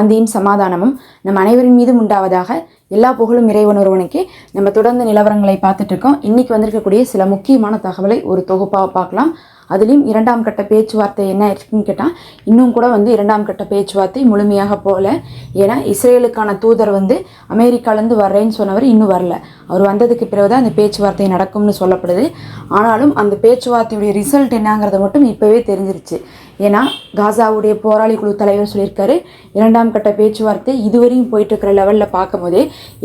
அந்தியின் சமாதானமும் நம் அனைவரின் மீதும் உண்டாவதாக எல்லா புகழும் இறைவன் ஒருவனுக்கே. நம்ம தொடர்ந்து நிலவரங்களை பார்த்துட்டு இருக்கோம். இன்னைக்கு வந்திருக்கக்கூடிய சில முக்கியமான தகவலை ஒரு தொகுப்பாக பார்க்கலாம். அதுலேயும் இரண்டாம் கட்ட பேச்சுவார்த்தை என்ன இருக்குன்னு கேட்டால் இன்னும் கூட வந்து இரண்டாம் கட்ட பேச்சுவார்த்தை முழுமையாக போகல. ஏன்னா இஸ்ரேலுக்கான தூதர் வந்து அமெரிக்காலேருந்து வர்றேன்னு சொன்னவர் இன்னும் வரல. அவர் வந்ததுக்கு பிறகு தான் அந்த பேச்சுவார்த்தை நடக்கும்னு சொல்லப்படுது. ஆனாலும் அந்த பேச்சுவார்த்தையுடைய ரிசல்ட் என்னங்கிறத மட்டும் இப்போவே தெரிஞ்சிருச்சு. ஏன்னா காசாவுடைய போராளி குழு தலைவர் சொல்லியிருக்காரு இரண்டாம் கட்ட பேச்சுவார்த்தை இதுவரையும் போயிட்டு இருக்கிற லெவலில் பார்க்கும்போதே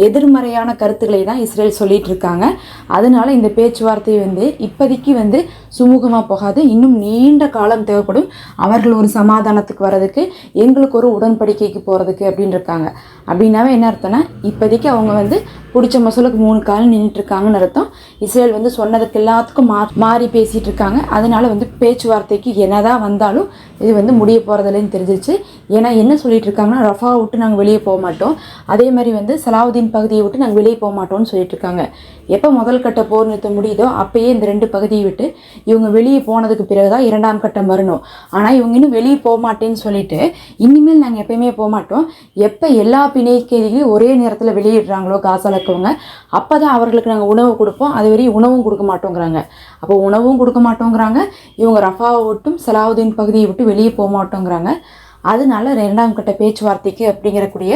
எதிர்மறையான கருத்துக்களை தான் இஸ்ரேல் சொல்லிட்டு இருக்காங்க அதனால இந்த பேச்சுவார்த்தை வந்து இப்போதைக்கு வந்து சுமூகமாக போகாது. இன்னும் நீண்ட காலம் தேவைப்படும். அவர்கள் ஒரு சமாதானத்துக்கு வர்றதுக்கு எங்களுக்கு ஒரு உடன்படிக்கைக்கு போகிறதுக்கு அப்படின்னு இருக்காங்க அப்படின்னாவே என்ன அர்த்தம்னா இப்போதைக்கு அவங்க வந்து பிடிச்ச மசூலுக்கு மூணு காலம் நின்றுட்டு இருக்காங்கன்னு அர்த்தம். இஸ்ரேல் வந்து சொன்னதுக்கு எல்லாத்துக்கும் மா மாறி பேசிகிட்டு இருக்காங்க அதனால வந்து பேச்சுவார்த்தைக்கு என்னதான் வந்தாலும் இது வந்து முடிய போகிறதில்லன்னு தெரிஞ்சிருச்சு. ஏன்னா என்ன சொல்லிட்டு இருக்காங்கன்னா ரஃபாவை விட்டு நாங்கள் வெளியே போக மாட்டோம். அதே மாதிரி வந்து சலாவுதீன் பகுதியை விட்டு நாங்கள் வெளியே போக மாட்டோம்னு சொல்லிட்டு இருக்காங்க. எப்போ முதல் கட்ட போர் நிறுத்த முடியுதோ அப்பயே இந்த ரெண்டு பகுதியை விட்டு இவங்க வெளியே போனதுக்கு பிறகு தான் இரண்டாம் கட்டம் வரணும். ஆனால் இவங்க இன்னும் வெளியே போக மாட்டேன்னு சொல்லிட்டு இனிமேல் நாங்கள் எப்பயுமே போக மாட்டோம். எப்போ எல்லா பிணைக்கைதிகளையும் ஒரே நேரத்தில் வெளியிடுறாங்களோ காசால இருக்கவங்க அப்போ தான் அவர்களுக்கு நாங்கள் உணவு கொடுப்போம். அது வரையும் உணவும் கொடுக்க மாட்டோங்கிறாங்க. அப்போ உணவும் கொடுக்க மாட்டோங்கிறாங்க. இவங்க ரஃபாவை விட்டும் சலாவுதீன் பகுதியை விட்டு வெளியே போக மாட்டோங்கிறாங்க. அதனால ரெண்டாம் கட்ட பேச்சுவார்த்தைக்கு அப்படிங்கிறக்கூடிய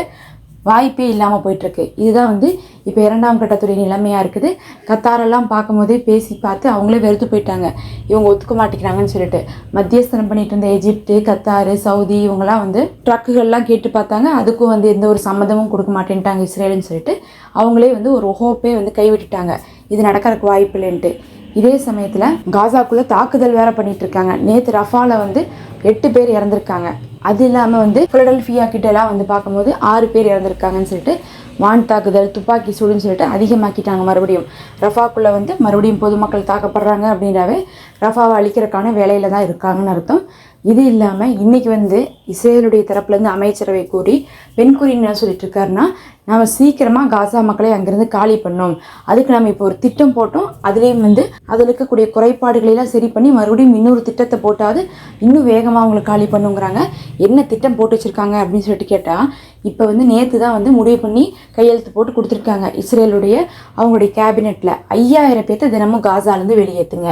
வாய்ப்பே இல்லாமல் போயிட்டுருக்கு. இதுதான் வந்து இப்போ இரண்டாம் கட்டத்துடைய நிலைமையாக இருக்குது. கத்தாரெல்லாம் பார்க்கும்போதே பேசி பார்த்து அவங்களே வெறுத்து போயிட்டாங்க. இவங்க ஒத்துக்க மாட்டேங்கிறாங்கன்னு சொல்லிட்டு. மத்தியஸ்தனம் பண்ணிட்டு இருந்த எஜிப்து கத்தாரு சவுதி இவங்கெல்லாம் வந்து ட்ரக்குகள்லாம் கேட்டு பார்த்தாங்க. அதுக்கும் வந்து எந்த ஒரு சம்மதமும் கொடுக்க மாட்டேன்ட்டாங்க இஸ்ரேலுன்னு சொல்லிட்டு. அவங்களே வந்து ஒரு ஹோப்பே வந்து கைவிட்டுட்டாங்க. இது நடக்கிறதுக்கு வாய்ப்பு இல்லைன்ட்டு இதே சமயத்தில் காசாக்குள்ளே தாக்குதல் வேற பண்ணிட்டு இருக்காங்க நேற்று ரஃபால வந்து எட்டு பேர் இறந்துருக்காங்க. அது இல்லாமல் வந்து பிலடல்ஃபியா கிட்டலாம் வந்து பார்க்கும்போது ஆறு பேர் இறந்துருக்காங்கன்னு சொல்லிட்டு வான் தாக்குதல் துப்பாக்கி சூடுன்னு சொல்லிட்டு அதிகமாக்கிட்டாங்க மறுபடியும். ரஃபாக்குள்ளே வந்து மறுபடியும் பொதுமக்கள் தாக்கப்படுறாங்க அப்படின்னாவே ரஃபாவை அழிக்கிறதுக்கான வேலையில் தான் இருக்காங்கன்னு அர்த்தம். இது இல்லாமல் இன்றைக்கி வந்து இஸ்ரேலுடைய தரப்புலேருந்து அமைச்சரவை கூறி பெண்குறின்னு என்ன சொல்லிட்டு இருக்காருன்னா நம்ம சீக்கிரமாக காசா மக்களை அங்கேருந்து காலி பண்ணோம். அதுக்கு நம்ம இப்போ ஒரு திட்டம் போட்டோம். அதுலேயும் வந்து அதில் இருக்கக்கூடிய குறைபாடுகளெல்லாம் சரி பண்ணி மறுபடியும் இன்னொரு திட்டத்தை போட்டாவது இன்னும் வேகமாக அவங்களை காலி பண்ணுங்கிறாங்க. என்ன திட்டம் போட்டு வச்சுருக்காங்க அப்படின்னு சொல்லிட்டு கேட்டால் இப்போ வந்து நேற்று தான் வந்து முடிவு பண்ணி கையெழுத்து போட்டு கொடுத்துருக்காங்க. இஸ்ரேலுடைய அவங்களுடைய கேபினெட்டில் ஐயாயிரம் பேர்த்த தினமும் காசாலேருந்து வெளியேற்றுங்க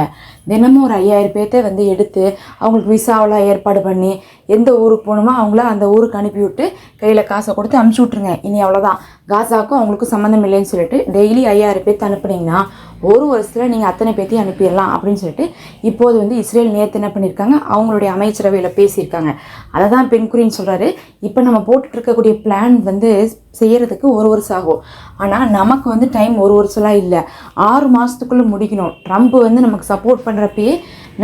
தினமும் ஒரு ஐயாயிரம் பேர்த்த வந்து எடுத்து அவங்களுக்கு விசாவெலாம் ஏற்பாடு பண்ணி எந்த ஊருக்கு போகணுமோ அவங்கள அந்த ஊருக்கு அனுப்பிவிட்டு கையில் காசை கொடுத்து அனுப்பிச்சி விட்ருங்க இனி அவ்வளோதான் காசாவுக்கும் அவங்களுக்கும் சம்மந்தம் இல்லைன்னு சொல்லிட்டு டெய்லி ஐயாயிரம் பேர்த்து அனுப்புனீங்கன்னா ஒரு வருஷத்தில் நீங்கள் அத்தனை பேர்த்தையும் அனுப்பிடலாம் அப்படின்னு சொல்லிட்டு இப்போது வந்து இஸ்ரேல் நேற்று என்ன பண்ணியிருக்காங்க அவங்களுடைய அமைச்சரவையில் பேசியிருக்காங்க. அதை தான் பெண்குறின்னு சொல்கிறாரு இப்போ நம்ம போட்டுட்ருக்கக்கூடிய பிளான் வந்து செய்கிறதுக்கு ஒரு வருஷம் ஆகும். ஆனால் நமக்கு வந்து டைம் ஒரு வருஷம்லாம் இல்லை. ஆறு மாதத்துக்குள்ளே முடிக்கணும். ட்ரம்ப் வந்து நமக்கு சப்போர்ட் பண்ணுறப்பயே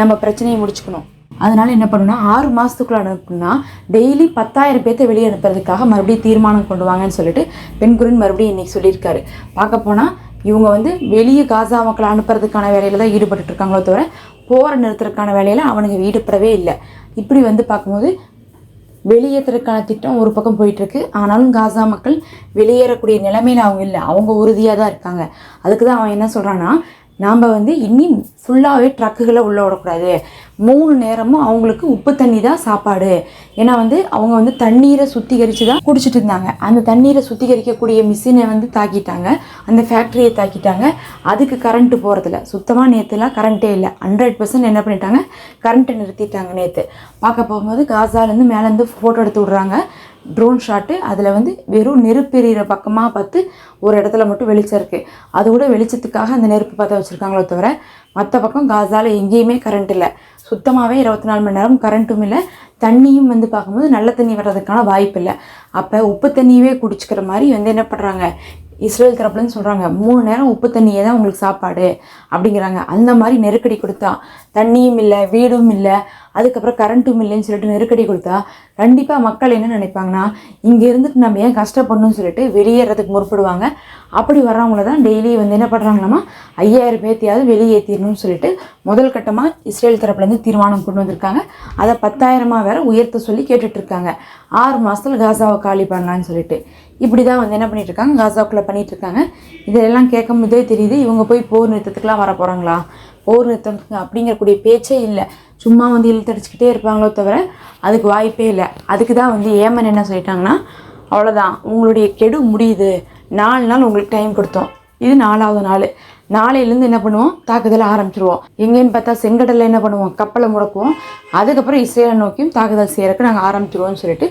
நம்ம பிரச்சனையை முடிச்சுக்கணும். அதனால் என்ன பண்ணணும்னா ஆறு மாதத்துக்குள்ள அனுப்புனா டெய்லி பத்தாயிரம் பேர்த்த வெளியே அனுப்புறதுக்காக மறுபடியும் தீர்மானம் கொண்டு வாங்கன்னு சொல்லிட்டு பெண்குறின் மறுபடியும் இன்னைக்கு சொல்லியிருக்காரு. பார்க்க போனால் இவங்க வந்து வெளியே காசா மக்களை அனுப்புறதுக்கான வேலையில் தான் ஈடுபட்டு இருக்காங்களோ தவிர போரை நிறுத்துறதுக்கான வேலையில் அவனுங்க ஈடுபடவே இல்லை. இப்படி வந்து பார்க்கும்போது வெளியேற்றுறதுக்கான திட்டம் ஒரு பக்கம் போயிட்டுருக்கு. ஆனாலும் காசா மக்கள் வெளியேறக்கூடிய நிலைமையில் அவங்க இல்லை. அவங்க உறுதியாக தான் இருக்காங்க. அதுக்கு தான் அவன் என்ன சொல்கிறான்னா நாம் வந்து இனி ஃபுல்லாகவே ட்ரக்குகளை உள்ளே விடக்கூடாது மூணு நேரமும் அவங்களுக்கு உப்பு தண்ணி தான் சாப்பாடு. ஏன்னா வந்து அவங்க வந்து தண்ணீரை சுத்திகரித்து தான் குடிச்சிட்டு இருந்தாங்க. அந்த தண்ணீரை சுத்திகரிக்கக்கூடிய மிஷினை வந்து தாக்கிட்டாங்க. அந்த ஃபேக்ட்ரியை தாக்கிட்டாங்க. அதுக்கு கரண்ட்டு போகிறதில்ல சுத்தமாக நேற்றுலாம் கரண்ட்டே இல்லை. ஹண்ட்ரட் பர்சன்ட் என்ன பண்ணிட்டாங்க? கரண்ட்டை நிறுத்திட்டாங்க நேற்று பார்க்க போகும்போது காசாலேருந்து மேலேருந்து ஃபோட்டோ எடுத்து விட்றாங்க. ட்ரோன் ஷாட்டு அதில் வந்து வெறும் நெருப்பெறிகிற பக்கமாக பார்த்து ஒரு இடத்துல மட்டும் வெளிச்சம் இருக்குது அது கூட வெளிச்சத்துக்காக அந்த நெருப்பு பார்த்து வச்சுருக்காங்களோ தவிர மற்ற பக்கம் காசால் எங்கேயுமே கரண்ட் இல்லை. சுத்தமாகவே இருபத்தி நாலு மணி நேரம் கரண்ட்டும் இல்லை. தண்ணியும் வந்து பார்க்கும்போது நல்ல தண்ணி வர்றதுக்கான வாய்ப்பு இல்லை. அப்போ உப்பு தண்ணியவே குடிச்சிக்கிற மாதிரி வந்து என்ன பண்ணுறாங்க இஸ்ரேல் தரப்புலன்னு சொல்கிறாங்க மூணு நேரம் உப்பு தண்ணியே தான் உங்களுக்கு சாப்பாடு அப்படிங்கிறாங்க. அந்த மாதிரி நெருக்கடி கொடுத்தா தண்ணியும் இல்லை வீடும் இல்லை அதுக்கப்புறம் கரண்ட்டும் இல்லைன்னு சொல்லிட்டு நெருக்கடி கொடுத்தா கண்டிப்பாக மக்கள் என்ன நினைப்பாங்கன்னா இங்கே இருந்துட்டு நம்ம ஏன் கஷ்டப்படணும்னு சொல்லிட்டு வெளியேறதுக்கு முற்படுவாங்க. அப்படி வர்றவங்கள தான் டெய்லி வந்து என்ன பண்ணுறாங்களாமா ஐயாயிரம் பேர்த்தையாவது வெளியேற்றிடணும்னு சொல்லிட்டு முதல் கட்டமாக இஸ்ரேல் தரப்புலேருந்து தீர்மானம் கொண்டு வந்திருக்காங்க. அதை பத்தாயிரமாக வேற உயர்த்த சொல்லி கேட்டுட்ருக்காங்க ஆறு மாதத்தில் காசாவை காலி பண்ணலான்னு சொல்லிட்டு. இப்படி தான் வந்து என்ன பண்ணிட்டுருக்காங்க? காசாவுக்குள்ளே பண்ணிட்டு இருக்காங்க இதெல்லாம் கேட்கும் போதே தெரியுது இவங்க போய் போர் நிறுத்தத்துக்குலாம் வர போகிறாங்களா போர் நிறுத்தம் அப்படிங்கக்கூடிய பேச்சே இல்லை. சும்மா வந்து இழுத்தடிச்சுக்கிட்டே இருப்பாங்களோ தவிர அதுக்கு வாய்ப்பே இல்லை. அதுக்கு தான் வந்து ஏமன் என்ன சொல்லிட்டாங்கன்னா அவ்வளோதான் உங்களுடைய கெடு முடியுது. நாலு நாள் உங்களுக்கு டைம் கொடுத்தோம். இது நாலாவது நாள். நாளையிலேருந்து என்ன பண்ணுவோம்? தாக்குதல் ஆரம்பிச்சிருவோம். எங்கேன்னு பார்த்தா செங்கடலில் என்ன பண்ணுவோம்? கப்பலை முடக்குவோம். அதுக்கப்புறம் இஸ்ரேலை நோக்கியும் தாக்குதல் செய்யறதுக்கு நாங்கள் ஆரம்பிச்சிருவோம்னு சொல்லிட்டு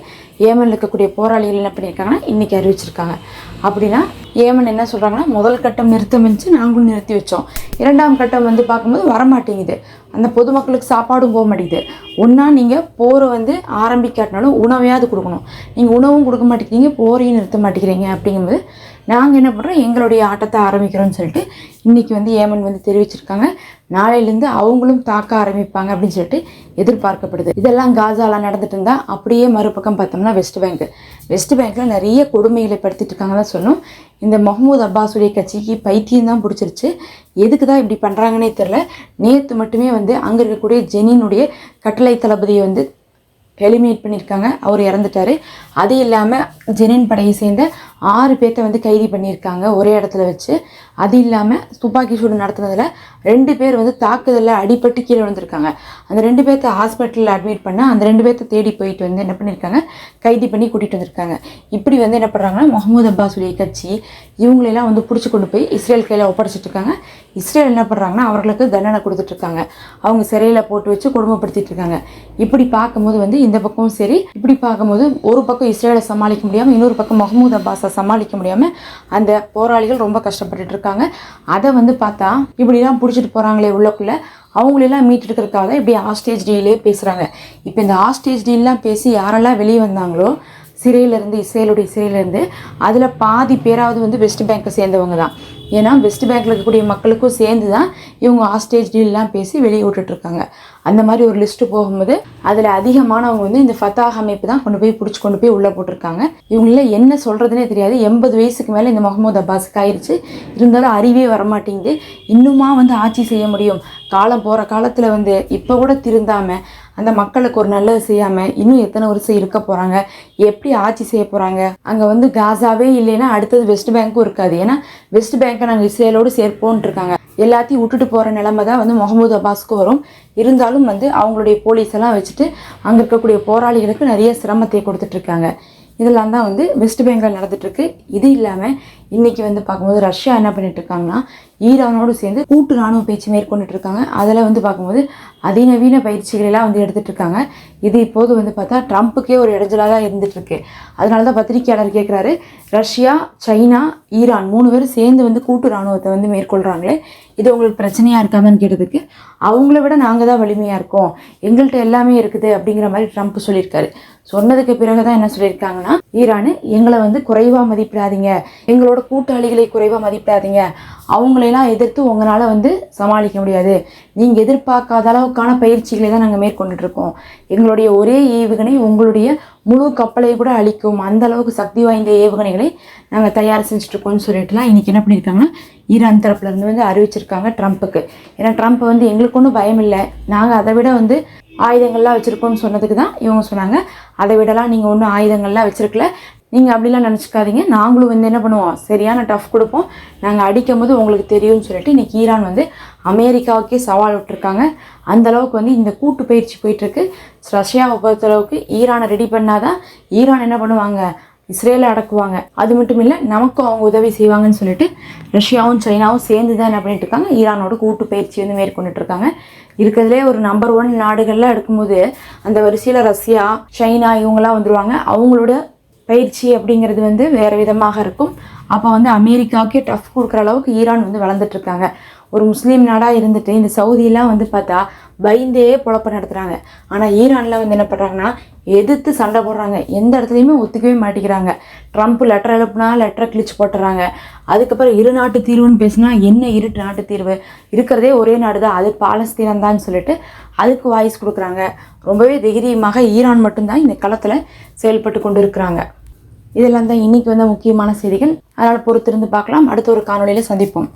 ஏமனில் இருக்கக்கூடிய போராளிகள் என்ன பண்ணியிருக்காங்கன்னா இன்றைக்கி அறிவிச்சிருக்காங்க. அப்படின்னா ஏமன் என்ன சொல்கிறாங்கன்னா முதல் கட்டம் நிறுத்தம் இருந்துச்சு நாங்களும் நிறுத்தி வச்சோம். இரண்டாம் கட்டம் வந்து பார்க்கும்போது வரமாட்டேங்குது. அந்த பொதுமக்களுக்கு சாப்பாடும் போக மாட்டேங்குது. ஒன்றா நீங்கள் போரை வந்து ஆரம்பிக்காட்டினாலும் உணவையாவது கொடுக்கணும். நீங்கள் உணவும் கொடுக்க மாட்டேங்கிறீங்க போரையும் நிறுத்த மாட்டேங்கிறீங்க அப்படிங்கும்போது நாங்கள் என்ன பண்ணுறோம் எங்களுடைய ஆட்டத்தை ஆரம்பிக்கிறோம்னு சொல்லிட்டு இன்றைக்கி வந்து ஏமன் வந்து தெரிவிச்சிருக்காங்க. நாளையிலேருந்து அவங்களும் தாக்க ஆரம்பிப்பாங்க அப்படின்னு சொல்லிட்டு எதிர்பார்க்கப்படுது. இதெல்லாம் காசாலாம் நடந்துட்டு இருந்தால் அப்படியே மறுபக்கம் பார்த்தோம்னா வெஸ்ட் பேங்க் வெஸ்ட் பேங்க்கில் நிறைய கொடுமைகளை படுத்திட்டு இருக்காங்க தான் சொன்னோம். இந்த முகமது அப்பாஸுடைய கட்சிக்கு பைத்தியம் தான் பிடிச்சிருச்சு. எதுக்கு தான் இப்படி பண்ணுறாங்கன்னே தெரில நேற்று மட்டுமே வந்து அங்கே இருக்கக்கூடிய ஜெனினுடைய கட்டளை தளபதியை வந்து எலிமினேட் பண்ணியிருக்காங்க. அவர் இறந்துட்டார். அது இல்லாமல் ஜெனின் படையை சேர்ந்த ஆறு பேர்த்த வந்து கைது பண்ணியிருக்காங்க ஒரே இடத்துல வச்சு. அது இல்லாமல் துப்பாக்கி சூடு நடத்துனதில் ரெண்டு பேர் வந்து தாக்குதலில் அடிபட்டு கீழே விழுந்திருக்காங்க. அந்த ரெண்டு பேர்த்த ஹாஸ்பிட்டலில் அட்மிட் பண்ண அந்த ரெண்டு பேர்த்த தேடி போயிட்டு வந்து என்ன பண்ணியிருக்காங்க? கைது பண்ணி கூட்டிகிட்டு வந்திருக்காங்க. இப்படி வந்து என்ன பண்ணுறாங்கன்னா முகமது அப்பாஸுடைய கட்சி இவங்களெல்லாம் வந்து பிடிச்சி கொண்டு போய் இஸ்ரேல் கையில் ஒப்படைச்சிட்ருக்காங்க இஸ்ரேல் என்ன பண்ணுறாங்கன்னா அவர்களுக்கு தண்டனை கொடுத்துட்ருக்காங்க அவங்க சிறையில் போட்டு வச்சு கொடுமைப்படுத்திட்டு இருக்காங்க. இப்படி பார்க்கும்போது வந்து இந்த பக்கமும் சரி இப்படி பார்க்கும்போது ஒரு பக்கம் இஸ்ரேலை சமாளிக்க முடியாமல் இன்னொரு பக்கம் முகமது அப்பாஸை சமாளிக்க முடியாமல் அந்த போராளிகள் ரொம்ப கஷ்டப்பட்டுட்டு இருக்காங்க. அதை வந்து பார்த்தா இப்படிலாம் பிடிச்சிட்டு போகிறாங்களே உள்ளக்குள்ளே. அவங்களெல்லாம் மீட்டெடுக்கிறதுக்காக தான் இப்படி ஆஸ்டேஜ் டீலே பேசுகிறாங்க இப்போ இந்த ஆஸ்டேஜ் டீல்லாம் பேசி யாரெல்லாம் வெளியே வந்தாங்களோ சிறையிலேருந்து இஸ்ரேலுடைய சிறையிலேருந்து அதில் பாதி பேராவது வந்து வெஸ்ட் பேங்க்கை சேர்ந்தவங்க தான். ஏன்னா வெஸ்ட் பேங்கில் இருக்கக்கூடிய மக்களுக்கும் சேர்ந்து தான் இவங்க ஹாஸ்டேஜ் டீல்லாம் பேசி வெளியே விட்டுட்ருக்காங்க அந்த மாதிரி ஒரு லிஸ்ட்டு போகும்போது அதில் அதிகமானவங்க வந்து இந்த ஃபத்தாஹ் அமைப்பு தான் கொண்டு போய் பிடிச்சி கொண்டு போய் உள்ளே போட்டிருக்காங்க. இவங்கள என்ன சொல்கிறதுனே தெரியாது. எண்பது வயசுக்கு மேலே இந்த முகமது அப்பாஸுக்கு ஆயிடுச்சு இருந்தாலும் அறிவே வரமாட்டேங்குது. இன்னுமா வந்து ஆட்சி செய்ய முடியும்? காலம் போகிற காலத்தில் வந்து இப்போ கூட திருந்தாமல் அந்த மக்களுக்கு ஒரு நல்லது செய்யாமல் இன்னும் எத்தனை வருஷம் இருக்க போகிறாங்க எப்படி ஆட்சி செய்ய போகிறாங்க அங்கே வந்து காசாவே இல்லைன்னா அடுத்தது வெஸ்ட் பேங்க்கும் இருக்காது. ஏன்னா வெஸ்ட் பேங்க்கை நாங்கள் இஸ்ரேலோடு சேர்ப்போன்ட்டு இருக்காங்க. எல்லாத்தையும் விட்டுட்டு போகிற நிலமை தான் வந்து முகமது அப்பாஸ்க்கு வரும். இருந்தாலும் வந்து அவங்களுடைய போலீஸ் எல்லாம் வச்சுட்டு அங்கே இருக்கக்கூடிய போராளிகளுக்கு நிறைய சிரமத்தை கொடுத்துட்ருக்காங்க இதெல்லாம் தான் வந்து வெஸ்ட் பெங்கால் நடந்துட்டுருக்கு இது இல்லாமல் இன்றைக்கி வந்து பார்க்கும்போது ரஷ்யா என்ன பண்ணிட்டு இருக்காங்கன்னா ஈரானோடு சேர்ந்து கூட்டு ராணுவ பயிற்சி மேற்கொண்டுட்டு இருக்காங்க அதில் வந்து பார்க்கும்போது அதிநவீன பயிற்சிகளெல்லாம் வந்து எடுத்துகிட்டு இருக்காங்க இது இப்போது வந்து பார்த்தா ட்ரம்ப்புக்கே ஒரு இடைஞ்சலாக தான் இருந்துகிட்ருக்கு அதனால தான் பத்திரிகையாளர் கேட்குறாரு ரஷ்யா சைனா ஈரான் மூணு பேரும் சேர்ந்து வந்து கூட்டு ராணுவத்தை வந்து மேற்கொள்கிறாங்களே இது உங்களுக்கு பிரச்சனையாக இருக்காதான்னு கேட்டதுக்கு அவங்கள விட நாங்கள் தான் வலிமையாக இருக்கோம். எங்கள்கிட்ட எல்லாமே இருக்குது அப்படிங்கிற மாதிரி ட்ரம்ப் சொல்லியிருக்காரு. சொன்னதுக்கு பிறகு தான் என்ன சொல்லியிருக்காங்கன்னா ஈரானு எங்களை வந்து குறைவாக மதிப்பிடாதீங்க. எங்களோட கூட்டாளிகளை குறைவாக மதிப்பிடாதீங்க. அவங்களையெல்லாம் எதிர்த்து உங்களால் வந்து சமாளிக்க முடியாது. நீங்கள் எதிர்பார்க்காத அளவுக்கான பயிற்சிகளை தான் நாங்கள் மேற்கொண்டுட்ருக்கோம் எங்களுடைய ஒரே ஏவுகணை உங்களுடைய முழு கப்பலை கூட அழிக்கும். அந்த அளவுக்கு சக்தி வாய்ந்த ஏவுகணைகளை நாங்கள் தயார் செஞ்சுட்ருக்கோம்னு சொல்லிட்டுலாம் இன்றைக்கி என்ன பண்ணியிருக்காங்கன்னா ஈரான் தரப்புலேருந்து வந்து அறிவிச்சிருக்காங்க ட்ரம்ப்புக்கு. ஏன்னா ட்ரம்ப் வந்து எங்களுக்கு ஒன்றும் பயம் இல்லை நாங்கள் அதை விட வந்து ஆயுதங்கள்லாம் வச்சுருக்கோம்னு சொன்னதுக்கு தான் இவங்க சொன்னாங்க. அதை விடலாம் நீங்கள் ஒன்றும் ஆயுதங்கள்லாம் வச்சுருக்கல. நீங்கள் அப்படிலாம் நினச்சிக்காதீங்க. நாங்களும் வந்து என்ன பண்ணுவோம்? சரியான டஃப் கொடுப்போம். நாங்கள் அடிக்கும் போது உங்களுக்கு தெரியும்னு சொல்லிட்டு இன்றைக்கி ஈரான் வந்து அமெரிக்காவுக்கே சவால் விட்டுருக்காங்க. அந்த அளவுக்கு வந்து இந்த கூட்டு பயிற்சி போயிட்டுருக்கு ரஷ்யாவை பொறுத்தளவுக்கு ஈரானை ரெடி பண்ணாதான் ஈரான் என்ன பண்ணுவாங்க? இஸ்ரேலை அடக்குவாங்க. அது மட்டும் இல்லை நமக்கும் அவங்க உதவி செய்வாங்கன்னு சொல்லிட்டு ரஷ்யாவும் சைனாவும் சேர்ந்து தான் என்ன பண்ணிட்டு இருக்காங்க. ஈரானோட கூட்டு பயிற்சி வந்து மேற்கொண்டுட்டு இருக்காங்க இருக்கிறதுலே ஒரு நம்பர் ஒன் நாடுகள்லாம் எடுக்கும்போது அந்த வரிசையில் ரஷ்யா சைனா இவங்கெல்லாம் வந்துடுவாங்க அவங்களோட பயிற்சி அப்படிங்கிறது வந்து வேறு விதமாக இருக்கும். அப்போ வந்து அமெரிக்காவுக்கே டஃப் கொடுக்குற அளவுக்கு ஈரான் வந்து வளர்ந்துட்டு இருக்காங்க. ஒரு முஸ்லீம் நாடாக இருந்துட்டு இந்த சவுதியெல்லாம் வந்து பார்த்தா பயந்தே பொழப்ப நடத்துகிறாங்க ஆனால் ஈரானில் வந்து என்ன பண்ணுறாங்கன்னா எதிர்த்து சண்டை போடுறாங்க. எந்த இடத்துலையுமே ஒத்துக்கவே மாட்டேங்கிறாங்க. ட்ரம்ப் லெட்டர் எழுப்புனா லெட்டரை கிழிச்சு போட்டுறாங்க. அதுக்கப்புறம் இரு நாட்டு தீர்வுன்னு பேசினா என்ன இரு நாட்டு தீர்வு? இருக்கிறதே ஒரே நாடு தான் அது பாலஸ்தீனம் தான் சொல்லிட்டு அதுக்கு வாய்ஸ் கொடுக்குறாங்க. ரொம்பவே தைரியமாக ஈரான் மட்டும்தான் இந்த களத்தில் செயல்பட்டு கொண்டு இருக்கிறாங்க இதெல்லாம் தான் இன்றைக்கி வந்த முக்கியமான செய்திகள். அதனால் பொறுத்திருந்து பார்க்கலாம். அடுத்த ஒரு காணொலியில் சந்திப்போம்.